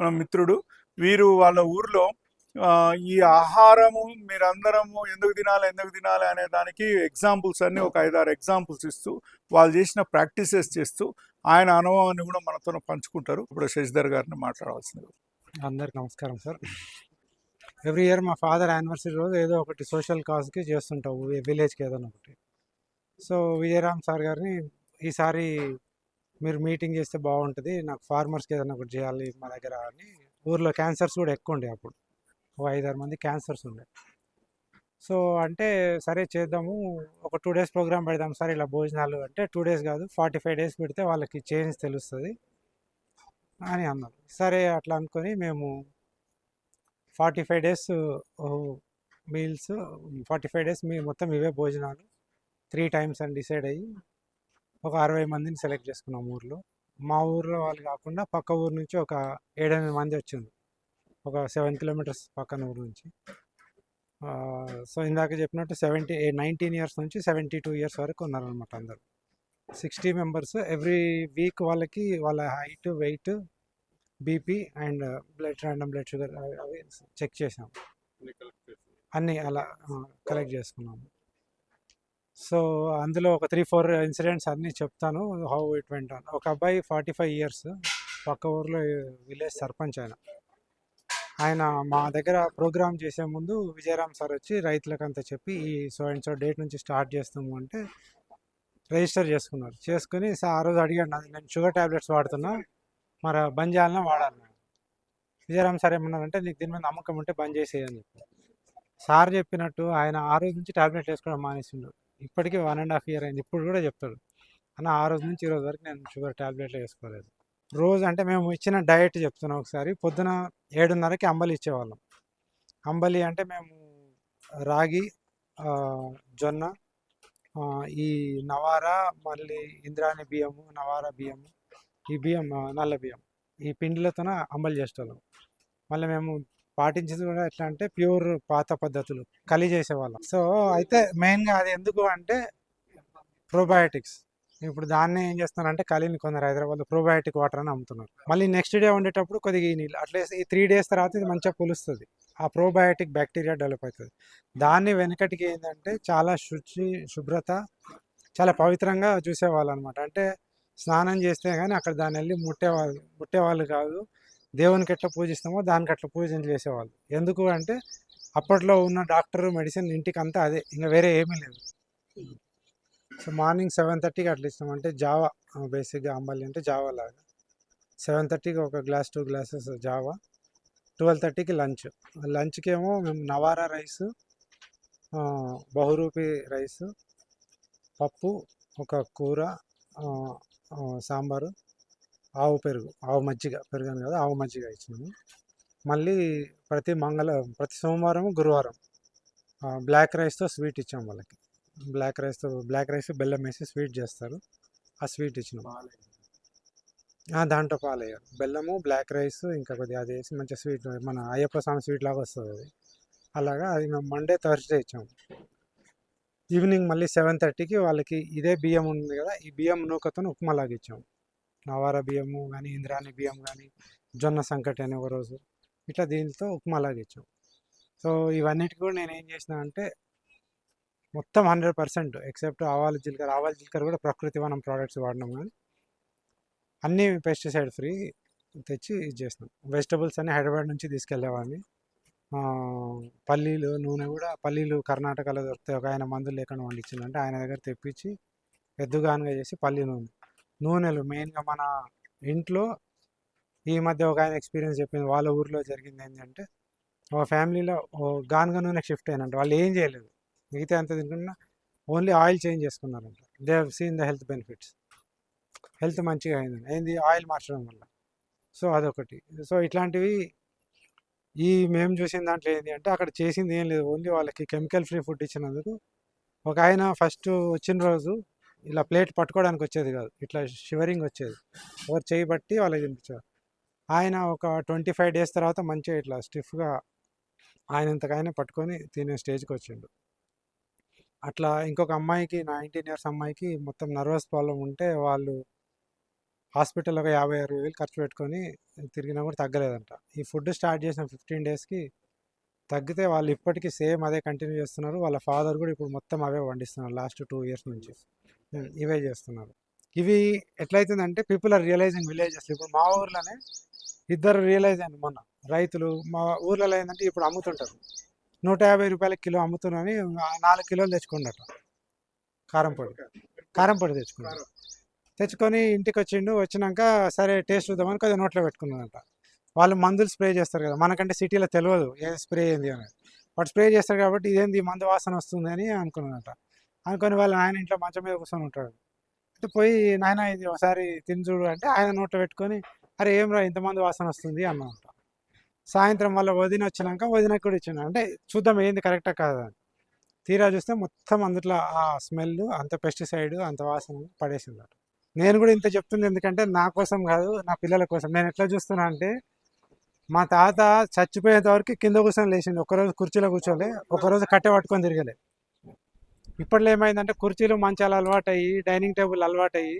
మన మిత్రుడు. వీరు వాళ్ళ ఊర్లో ఈ ఆహారము మీరందరము ఎందుకు తినాలి ఎందుకు తినాలి అనే దానికి ఎగ్జాంపుల్స్ అన్ని ఒక ఐదారు ఎగ్జాంపుల్స్ ఇస్తూ వాళ్ళు చేసిన ప్రాక్టీసెస్ చేస్తూ ఆయన అనుభవాన్ని కూడా మనతో పంచుకుంటారు. ఇప్పుడు శశిధర్ గారిని మాట్లాడవలసింది అందరికి నమస్కారం సార్. ఎవ్రీ ఇయర్ మా ఫాదర్ యానివర్సరీ రోజు ఏదో ఒకటి సోషల్ కాజ్కి చేస్తుంటాం విలేజ్కి ఏదైనా ఒకటి సో విజయరామ్ సార్ గారిని ఈసారి మీరు మీటింగ్ చేస్తే బాగుంటుంది నాకు ఫార్మర్స్కి ఏదైనా ఒకటి చేయాలి మా దగ్గర అని. ఊర్లో క్యాన్సర్స్ కూడా ఎక్కువ ఉండే అప్పుడు. ఓ ఐదారు మంది క్యాన్సర్స్ ఉండే. సో అంటే సరే చేద్దాము ఒక టూ డేస్ ప్రోగ్రామ్ పెడదాం సార్ ఇలా భోజనాలు అంటే టూ డేస్ కాదు ఫార్టీ ఫైవ్ డేస్ పెడితే వాళ్ళకి చేంజ్ తెలుస్తుంది అని అన్నారు. సరే అట్లా అనుకొని మేము forty five days meals forty five days మీ మొత్తం ఇవే భోజనాలు. త్రీ టైమ్స్ అని డిసైడ్ అయ్యి ఒక అరవై మందిని సెలెక్ట్ చేసుకున్నాం ఊర్లో. మా ఊర్లో వాళ్ళు కాకుండా పక్క ఊరు నుంచి ఒక ఏడెనిమిది మంది వచ్చింది ఒక సెవెన్ కిలోమీటర్స్ పక్కన ఊరు నుంచి. సో ఇందాక చెప్పినట్టు సెవెంటీ నైన్టీన్ ఇయర్స్ నుంచి సెవెంటీ టూ ఇయర్స్ వరకు ఉన్నారనమాట అందరు. సిక్స్టీ మెంబర్స్ ఎవ్రీ వీక్ వాళ్ళకి వాళ్ళ height weight BP and blood random blood sugar అవి చెక్ చేసాం. అన్నీ అలా కలెక్ట్ చేసుకున్నాము. సో అందులో ఒక త్రీ ఫోర్ ఇన్సిడెంట్స్ అన్నీ చెప్తాను హౌ ఇట్ వెంట్ ఆన్. ఒక అబ్బాయి ఫార్టీ ఫైవ్ ఇయర్స్ పక్క ఊర్లో విలేజ్ సర్పంచ్ ఆయన. ఆయన మా దగ్గర ప్రోగ్రామ్ చేసే ముందు విజయరామ్ సార్ వచ్చి రైతులకు అంతా చెప్పి ఈ సో అండ్ సో డేట్ నుంచి స్టార్ట్ చేస్తాము అంటే రిజిస్టర్ చేసుకున్నారు. చేసుకుని సార్ ఆ రోజు అడిగాడు అది నేను షుగర్ ట్యాబ్లెట్స్ వాడుతున్నా మరి బంద్ చేయాలన్నా వాడాలన్నా. విజయరామ్ సార్ ఏమన్నారంటే నీకు దీని మీద నమ్మకం ఉంటే బంద్ చేసేయని చెప్పి సార్ చెప్పినట్టు ఆయన ఆ రోజు నుంచి టాబ్లెట్ వేసుకోవడం మానేసిండు. ఇప్పటికీ వన్ అండ్ హాఫ్ ఇయర్ అయింది. ఇప్పుడు కూడా చెప్తాడు. అన్న ఆ రోజు నుంచి ఈ రోజు వరకు నేను షుగర్ ట్యాబ్లెట్లు వేసుకోలేదు. రోజు అంటే మేము ఇచ్చిన డయట్ చెప్తున్నాం ఒకసారి. పొద్దున ఏడున్నరకి అంబలి ఇచ్చేవాళ్ళం. అంబలి అంటే మేము రాగి జొన్న ఈ నవారా మళ్ళీ ఇంద్రాణి బియ్యము నవారా బియ్యము ఈ బియ్యం నల్ల బియ్యం ఈ పిండిలతోనే అంబలి చేసేవాళ్ళం మళ్ళీ మేము పాటించేది కూడా ఎట్లా అంటే ప్యూర్ పాత పద్ధతులు కలి చేసేవాళ్ళం. సో అయితే మెయిన్గా అది ఎందుకు అంటే ప్రోబయాటిక్స్. ఇప్పుడు దాన్ని ఏం చేస్తున్నారంటే కలిని కొందరు హైదరాబాద్లో ప్రోబయాటిక్ వాటర్ అని అమ్ముతున్నారు. మళ్ళీ నెక్స్ట్ డే వండేటప్పుడు కొద్దిగా ఈ నీళ్ళు అట్లే ఈ త్రీ డేస్ తర్వాత ఇది మంచిగా పులుస్తుంది. ఆ ప్రోబయాటిక్ బ్యాక్టీరియా డెవలప్ అవుతుంది. దాన్ని వెనకటికి ఏంటంటే చాలా శుచి శుభ్రత చాలా పవిత్రంగా చూసేవాళ్ళు అనమాట అంటే స్నానం చేస్తే కానీ అక్కడ దాన్ని వెళ్ళి ముట్టేవాళ్ళు ముట్టేవాళ్ళు కాదు. దేవునికి ఎట్లా పూజిస్తామో దానికి అట్లా పూజలు చేసేవాళ్ళు. ఎందుకు అంటే అప్పట్లో ఉన్న డాక్టర్ మెడిసిన్ ఇంటికి అంతా అదే ఇంకా వేరే ఏమీ లేదు. సో మార్నింగ్ సెవెన్ థర్టీకి అట్లా ఇస్తాం. అంటే జావా బేసిక్గా అంబాలి అంటే జావా లాగా. సెవెన్ థర్టీకి ఒక గ్లాస్ టూ గ్లాసెస్ జావా. ట్వెల్వ్ థర్టీకి లంచ్. లంచ్కి ఏమో మేము నవారా రైస్ బహురూపి రైస్ పప్పు ఒక కూర సాంబారు ఆవు పెరుగు ఆవు మజ్జిగ పెరుగు అని కదా ఆవు మజ్జిగ ఇచ్చినాము. మళ్ళీ ప్రతి మంగళ ప్రతి సోమవారం గురువారం బ్లాక్ రైస్తో స్వీట్ ఇచ్చాం వాళ్ళకి. బ్లాక్ రైస్తో బ్లాక్ రైస్ బెల్లం వేసి స్వీట్ చేస్తారు. ఆ స్వీట్ ఇచ్చినాం. దాంట్లో పాలు వేయాలి బెల్లము బ్లాక్ రైస్ ఇంకా కొద్దిగా అది వేసి మంచిగా స్వీట్ మన అయ్యప్ప స్వామి స్వీట్ లాగా వస్తుంది అది. అలాగా అది మేము మండే థర్స్డే ఇచ్చాము. ఈవినింగ్ మళ్ళీ సెవెన్ థర్టీకి వాళ్ళకి ఇదే బియ్యం ఉంది కదా ఈ బియ్యం నూకతో ఉప్మా లాగా ఇచ్చాము. నవార బియ్యము కానీ ఇంద్రాణి బియ్యం కానీ జొన్న సంకటి అని ఒక రోజు ఇట్లా దీనితో ఉప్మాలాగా ఇచ్చాం సో ఇవన్నిటికి కూడా నేను ఏం చేసిన అంటే మొత్తం హండ్రెడ్ పర్సెంట్ ఎక్సెప్ట్ ఆవాల జీలకర్ర ఆవాల జీలకర్ర కూడా ప్రకృతి వనం ప్రోడక్ట్స్ వాడినాం కానీ అన్నీ పెస్టిసైడ్ ఫ్రీ తెచ్చి ఇది చేసినాం. వెజిటబుల్స్ అన్ని హైదరాబాద్ నుంచి తీసుకెళ్ళేవాడిని. పల్లీలు నూనె కూడా పల్లీలు కర్ణాటకలో దొరుకుతాయి. ఒక ఆయన మందులు లేకుండా వండించిందంటే ఆయన దగ్గర తెప్పించి ఎద్దుగానుగా చేసి పల్లి నూనె. నూనెలు మెయిన్గా మన ఇంట్లో ఈ మధ్య ఒక ఆయన ఎక్స్పీరియన్స్ చెప్పింది వాళ్ళ ఊర్లో జరిగింది ఏంటంటే ఒక ఫ్యామిలీలో గానుగ నూనె షిఫ్ట్ అయినంట. వాళ్ళు ఏం చేయలేదు. మిగతా అంత తింటున్నా only oil change చేసుకున్నారంట. They have seen the health benefits. Health మంచిగా అయిందండి ఏంది? ఆయిల్ మార్చడం వల్ల. సో అదొకటి. సో ఇట్లాంటివి ఈ మేము చూసిన దాంట్లో ఏంటి అంటే అక్కడ చేసింది ఏం లేదు. ఓన్లీ వాళ్ళకి కెమికల్ ఫ్రీ ఫుడ్ ఇచ్చినందుకు ఒక ఆయన ఫస్ట్ వచ్చిన రోజు ఇలా ప్లేట్ పట్టుకోవడానికి వచ్చేది కాదు. ఇట్లా షివరింగ్ వచ్చేది. ఎవరు చేయి బట్టి వాళ్ళకి తినిపించారు ఆయన ఒక ట్వంటీ ఫైవ్ డేస్ తర్వాత మంచిగా ఇట్లా స్టిఫ్గా ఆయన ఇంతకైనా పట్టుకొని తినే స్టేజ్కి వచ్చిండు అట్లా ఇంకొక అమ్మాయికి నైన్టీన్ ఇయర్స్ అమ్మాయికి మొత్తం నర్వస్ ప్రాబ్లం ఉంటే వాళ్ళు హాస్పిటల్ ఒక యాభై అరవై వేలు ఖర్చు పెట్టుకొని తిరిగినా కూడా తగ్గలేదంట. ఈ ఫుడ్ స్టార్ట్ చేసిన ఫిఫ్టీన్ డేస్కి తగ్గితే వాళ్ళు ఇప్పటికీ సేమ్ అదే కంటిన్యూ చేస్తున్నారు. వాళ్ళ ఫాదర్ కూడా ఇప్పుడు మొత్తం అవే వండిస్తున్నారు లాస్ట్ టూ ఇయర్స్ నుంచి. ఇవే చేస్తున్నారు. ఇవి ఎట్లయితుందంటే పీపుల్ ఆర్ రియలైజింగ్ విలేజెస్ ఇప్పుడు మా ఊర్లోనే ఇద్దరు రియలైజ్ అయింది మొన్న రైతులు మా ఊర్లలో ఏంటంటే ఇప్పుడు అమ్ముతుంటారు. నూట యాభై రూపాయల కిలో అమ్ముతున్నారని నాలుగు కిలోలు తెచ్చుకున్నట్టు కారంపొడి కారంపొడి తెచ్చుకున్నారు. తెచ్చుకొని ఇంటికి వచ్చిండు వచ్చినాక సరే టేస్ట్ చూద్దామని కొద్దిగా నోట్లో పెట్టుకున్నాడంట వాళ్ళు మందులు స్ప్రే చేస్తారు కదా మనకంటే సిటీలో తెలియదు ఏ స్ప్రే ఏంది అని. వాడు స్ప్రే చేస్తారు కాబట్టి ఇదేంది మందు వాసన వస్తుంది అని అనుకున్నాడంట అనుకుని వాళ్ళ ఆయన ఇంట్లో మంచం మీద కూర్చొని ఉంటాడు. అయితే పోయి నాయన ఇది ఒకసారి తిని చూడు అంటే ఆయన నోట్లో పెట్టుకొని అరే ఏం రా ఇంతమంది వాసన వస్తుంది అన్నమాట సాయంత్రం వాళ్ళ వదిన వచ్చినాక వదిన కూడా ఇచ్చిండు అంటే చూద్దాం ఏంది కరెక్టా కాదా అని. తీరా చూస్తే మొత్తం అందులో ఆ స్మెల్ అంత పెస్టిసైడ్ అంత వాసన పడేసింది నేను కూడా ఇంత చెప్తుంది ఎందుకంటే నా కోసం కాదు నా పిల్లల కోసం. నేను ఎట్లా చూస్తున్నా అంటే మా తాత చచ్చిపోయేంత వరకు కింద కూర్చొని లేచిండు. ఒకరోజు కుర్చీలో కూర్చోలే ఒకరోజు కట్టె పట్టుకొని తిరగలే. ఇప్పట్లో ఏమైందంటే కుర్చీలు మంచాలు అలవాటయ్యి డైనింగ్ టేబుల్ అలవాటయ్యి.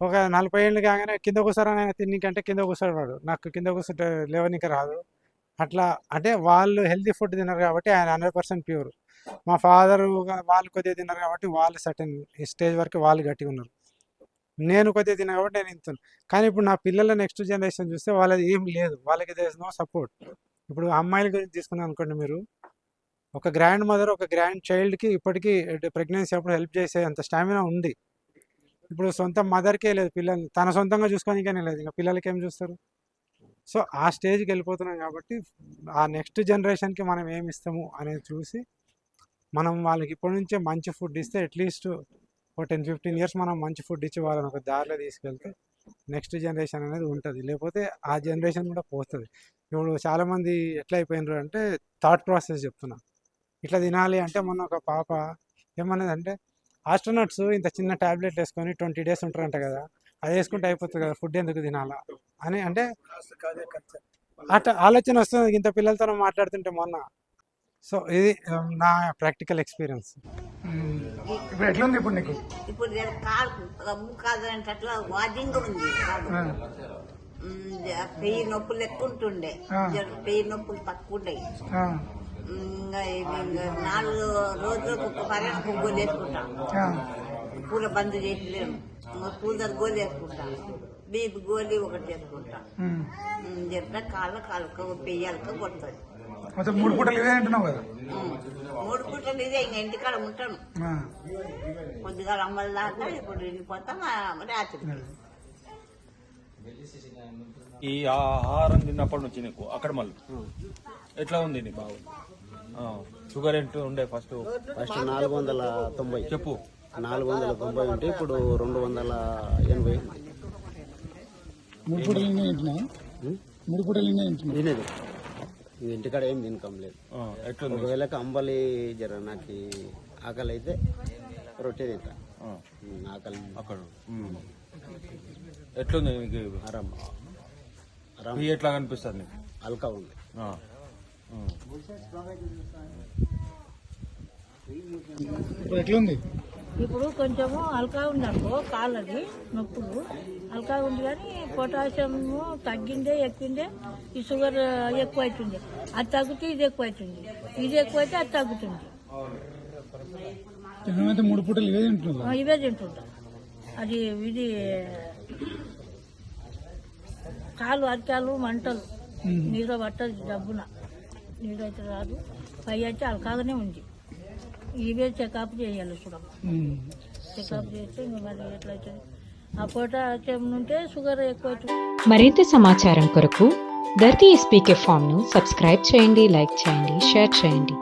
ఒక నలభై ఏళ్ళు కాగానే కింద కూర్చోరని తిన్నికంటే కింద కూర్చోవాడు నాకు కింద కూర్చుంటే లేవనికి రాదు. అట్లా అంటే వాళ్ళు హెల్తీ ఫుడ్ తిన్నారు కాబట్టి ఆయన హండ్రెడ్ పర్సెంట్ ప్యూర్. మా ఫాదర్ వాళ్ళు కొద్దిగా తిన్నారు కాబట్టి వాళ్ళు సర్టన్ ఈ స్టేజ్ వరకు వాళ్ళు గట్టిగా ఉన్నారు. నేను కొద్దిగా తిన్నా కాబట్టి నేను ఇంత కానీ ఇప్పుడు నా పిల్లల నెక్స్ట్ జనరేషన్ చూస్తే వాళ్ళది ఏం లేదు. వాళ్ళకి దేస్ నో సపోర్ట్. ఇప్పుడు అమ్మాయిల గురించి తీసుకున్నాను అనుకోండి మీరు ఒక గ్రాండ్ మదర్ ఒక గ్రాండ్ చైల్డ్కి ఇప్పటికీ ప్రెగ్నెన్సీ అప్పుడు హెల్ప్ చేసే అంత స్టామినా ఉంది. ఇప్పుడు సొంత మదర్కే లేదు పిల్లల్ని తన సొంతంగా చూసుకోనికనే లేదు. ఇంకా పిల్లలకి ఏం చూస్తారు? సో ఆ స్టేజ్కి వెళ్ళిపోతున్నాం కాబట్టి ఆ నెక్స్ట్ జనరేషన్కి మనం ఏమి ఇస్తాము అనేది చూసి మనం వాళ్ళకి ఇప్పటి నుంచే మంచి ఫుడ్ ఇస్తే అట్లీస్ట్ ఒక టెన్ ఫిఫ్టీన్ ఇయర్స్ మనం మంచి ఫుడ్ ఇచ్చి వాళ్ళని ఒక దారిలో తీసుకెళ్తే నెక్స్ట్ జనరేషన్ అనేది ఉంటుంది. లేకపోతే ఆ జనరేషన్ కూడా పోతుంది. ఇప్పుడు చాలామంది ఎట్లా అయిపోయినారు అంటే థాట్ ప్రాసెస్ చెప్తున్నా. ఇట్లా తినాలి అంటే మొన్న ఒక పాప ఏమన్నది అంటే ఆస్ట్రోనట్స్ ఇంత చిన్న ట్యాబ్లెట్ వేసుకొని ట్వంటీ డేస్ ఉంటారంట కదా అది వేసుకుంటే అయిపోతుంది కదా ఫుడ్ ఎందుకు తినాలా? అని అంటే అట్లా ఆలోచన వస్తుంది ఇంత పిల్లలతో మాట్లాడుతుంటే మొన్న. సో ఇది నా ప్రాక్టికల్ ఎక్స్పీరియన్స్. ఇప్పుడు ఎట్లుంది ఇప్పుడు నీకు? ఇప్పుడు వాజింగ్ ఉంది. కాదు జర పెయ్యి నొప్పులు ఎక్కువ ఉంటుండే. పెయ్యి నొప్పులు తక్కువ ఉండేవి ఆ, ఇంకా నాలుగు రోజులకు ఒక పర్యాటకు గోలు వేసుకుంటాం ఆ, పూల బంద్ చేసలేము ఇంకా కూలర్ గోలు వేసుకుంటాం. బీపీ గోలి ఒకటి చేసుకుంటాం. జర కాళ్ళ కాళ్ళకు పెయ్యాలక కొడుతుంది మూడు పూటలు ఇదే అంటున్నావు కదా. మూడు పూటలు ఇదే ఇంకా ఇంటికాడ ఉంటాను. ఆ, కొద్దిగా అమ్మల దాకా ఇప్పుడు వెళ్ళిపోతాం రాత్రి. ఈ ఆహారం తిన్నప్పటి నుంచి నీకు అక్కడ మళ్ళీ. ఎట్లా ఉంది నీకు ఆ, షుగర్ ఎంత ఉండే ఫస్ట్ ఫస్ట్ నాలుగు వందల తొంభై. చెప్పు. నాలుగు వందల తొంభై ఉంటే ఇప్పుడు రెండు వందల ఎనభై. మూడు పూటలు మూడు పూటలు తినేది. ఇంటికాడ ఏం ఇన్కమ్ లేదు. ఒకవేళ అంబలి జర నాకు ఆకలి అయితే రొట్టె తింటా. ఆకలి. అక్కడ. ఎట్లుంది నీకు? ఆరాం. ఆరాం. ఇది ఎట్లా కనిపిస్తుంది నీకు? అల్కా ఉంది. ఇప్పుడు ఎట్లుంది? ఇప్పుడు కొంచెము అల్కా ఉందనుకో కాళ్ళది నొప్పులు. అల్కా ఉంది కానీ పొటాషియం తగ్గిందే ఎక్కుందే ఈ షుగర్ ఎక్కువ అవుతుంది అది తగ్గితే ఇది ఎక్కువ అవుతుంది ఇది ఎక్కువ అయితే అది తగ్గుతుంది. మూడు పూటలు ఇవే తింటున్నాం ఇవే తింటుంటా. అది ఇది కాలు అరికాలు మంటలు నీరు పట్టదు డబ్బున అయితే రాదు. పై అయితే అల్కాగానే ఉంది. ఇవే చెకప్ చేయాలి చూడం. చెకప్ చేస్తే ఇంకా మరి ఎట్లయితే ఆ పొటాషియం ఉంటే షుగర్ ఎక్కువ మరింత సమాచారం కొరకు ధర్తి ఎస్పీకే ఫామ్ను సబ్స్క్రైబ్ చేయండి లైక్ చేయండి షేర్ చేయండి.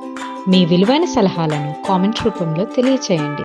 మీ విలువైన సలహాలను కామెంట్ రూపంలో తెలియచేయండి.